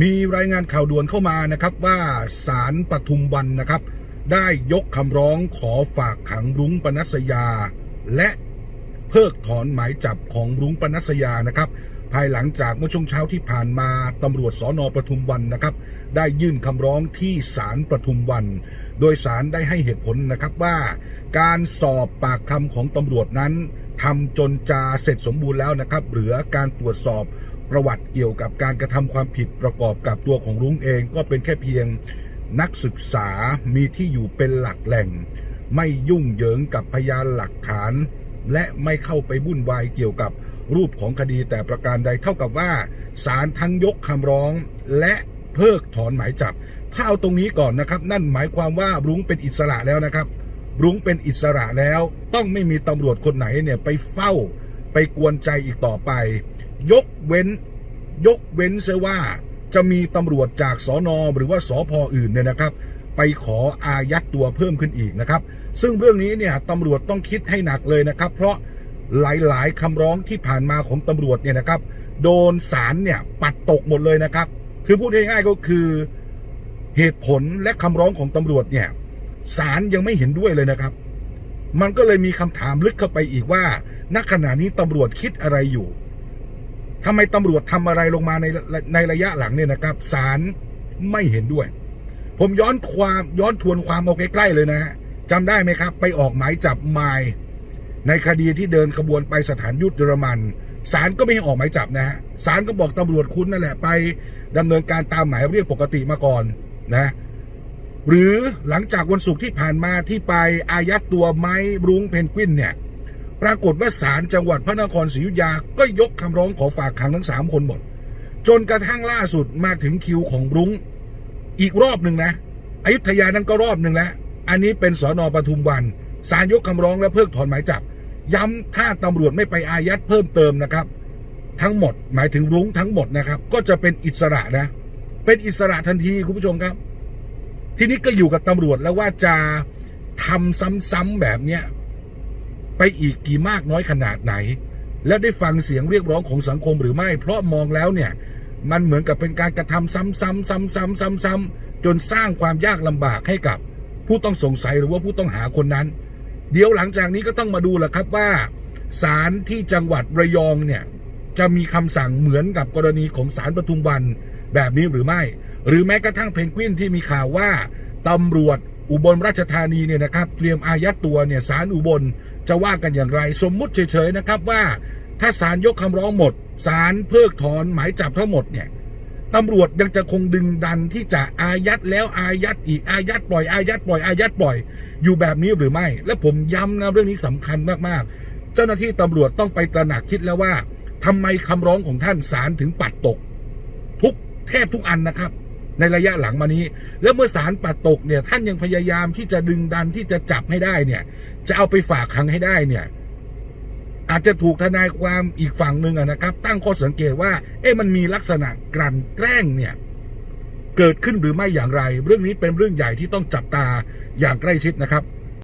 มีรายงานข่าวด่วนเข้ามานะครับว่าศาลปทุมวันนะครับ ได้ยกคำร้องขอฝากขังรุ้งปนัสยา และเพิกถอนหมายจับของรุ้งปนัสยานะครับ ภายหลังจากเมื่อช่วงเช้าที่ผ่านมาตำรวจสอนอปทุมวันนะครับ ได้ยื่นคำร้องที่ศาลปทุมวัน โดยศาลได้ให้เหตุผลนะครับว่า การสอบปากคำของตำรวจนั้นทำจนจาเสร็จสมบูรณ์แล้วนะครับ เหลือการตรวจสอบ ประวัติเกี่ยวกับการกระทำความผิดประกอบกับตัวของรุ้งเอง ก็เป็นแค่เพียงนักศึกษามีที่อยู่เป็นหลักแหล่ง ไม่ยุ่งเหยิงกับพยานหลักฐาน และไม่เข้าไปวุ่นวายเกี่ยวกับรูปของคดีแต่ประการใดเท่ากับว่าศาลทั้งยกคำร้องและเพิกถอนหมายจับ ถ้าเอาตรงนี้ก่อนนะครับ นั่นหมายความว่ารุ้งเป็นอิสระแล้วนะครับ รุ้งเป็นอิสระแล้ว ต้องไม่มีตำรวจคนไหนเนี่ยไปเฝ้า ไปกวนใจอีกต่อไป ยกเว้น ยกเว้นเสียว่าจะมีตำรวจจากสอนอหรือว่าสอพออื่นเนี่ยนะครับ ไปขออายัดตัวเพิ่มขึ้นอีกนะครับ ซึ่งเรื่องนี้เนี่ยตำรวจต้องคิดให้หนักเลยนะครับ เพราะหลายๆคำร้องที่ผ่านมาของตำรวจเนี่ยนะครับ โดนศาลเนี่ยปัดตกหมดเลยนะครับ คือพูดง่ายๆก็คือเหตุผลและคำร้องของตำรวจเนี่ยศาลยังไม่เห็นด้วยเลยนะครับ มันก็เลยมีคำถามลึกเข้าไปอีกว่าณขณะนี้ตำรวจคิดอะไรอยู่ทำไมตำรวจทำอะไรลงมาในในระยะหลังเนี่ยนะครับศาลไม่เห็นด้วย ผมย้อนความย้อนทวนความเอาใกล้ๆเลยนะฮะจำได้ไหมครับ ไปออกหมายจับไมายในคดีที่เดินขบวนไปสถานยุทธเยอรมันศาลก็ไม่ให้ออกหมายจับนะฮะศาลก็บอกตำรวจคุณนั่นแหละไปดำเนินการตามหมายเรียกปกติมาก่อนนะ หรือหลังจากวันศุกร์ที่ผ่านมาที่ไปอายัดตัวไม้รุ้งเพนกวินเนี่ย ปรากฏว่าศาลจังหวัดพระนครศรีอยุธยาก็ยกคำร้องขอฝากขังทั้งสามคนหมด จนกระทั่งล่าสุดมาถึงคิวของรุ้งอีกรอบหนึ่งนะอยุธยานั้นก็รอบหนึ่งแล้วอันนี้เป็นสอนอปทุมวันศาลยกคำร้องและเพิกถอนหมายจับ ย้ำถ้าตำรวจไม่ไปอายัดเพิ่มเติมนะครับ ทั้งหมดหมายถึงรุ้งทั้งหมดนะครับ ก็จะเป็นอิสระนะ เป็นอิสระทันทีคุณผู้ชมครับ ทีนี้ก็อยู่กับตำรวจแล้วว่าจะทำซ้ำๆแบบเนี้ยไปอีกกี่มากน้อยขนาดไหน และได้ฟังเสียงเรียกร้องของสังคมหรือไม่ เพราะมองแล้วเนี่ย มันเหมือนกับเป็นการกระทำซ้ำๆซ้ำๆซ้ำๆจนสร้างความยากลำบากให้กับ ผู้ต้องสงสัยหรือว่าผู้ต้องหาคนนั้น เดี๋ยวหลังจากนี้ก็ต้องมาดูแหละครับว่าศาลที่จังหวัดระยองเนี่ยจะมีคำสั่งเหมือนกับกรณีของศาลปทุมวัน แบบนี้หรือไม่ หรือแม้กระทั่งเพนกวินที่มีข่าวว่าตำรวจอุบลราชธานีเนี่ยนะครับ เตรียมอายัดตัวเนี่ยศาลอุบลจะว่ากันอย่างไรสมมุติเฉยๆนะครับว่า ถ้าศาลยกคำร้องหมดศาลเพิกถอนหมายจับทั้งหมดเนี่ยตำรวจยังจะคงดึงดันที่จะอายัดแล้วอายัดอีกอายัดปล่อยอายัดปล่อยอายัดปล่อย อยู่แบบนี้หรือไม่ และผมย้ำนะเรื่องนี้สำคัญมากๆ เจ้าหน้าที่ตำรวจต้องไปตระหนักคิดแล้วว่าทำไมคำร้องของท่านศาลถึงปัดตกทุก แทบทุกอันนะครับ ในระยะหลังมานี้ แล้วเมื่อศาลปัดตกเนี่ยท่านยังพยายามที่จะดึงดันที่จะจับให้ได้เนี่ย จะเอาไปฝากขังให้ได้เนี่ย อาจจะถูกทนายความอีกฝั่งหนึ่งนะครับ ตั้งข้อสังเกตว่า เอ๊ะมันมีลักษณะกลั่นแกล้งเนี่ยเกิดขึ้นหรือไม่อย่างไร เรื่องนี้เป็นเรื่องใหญ่ที่ต้องจับตาอย่างใกล้ชิดนะครับ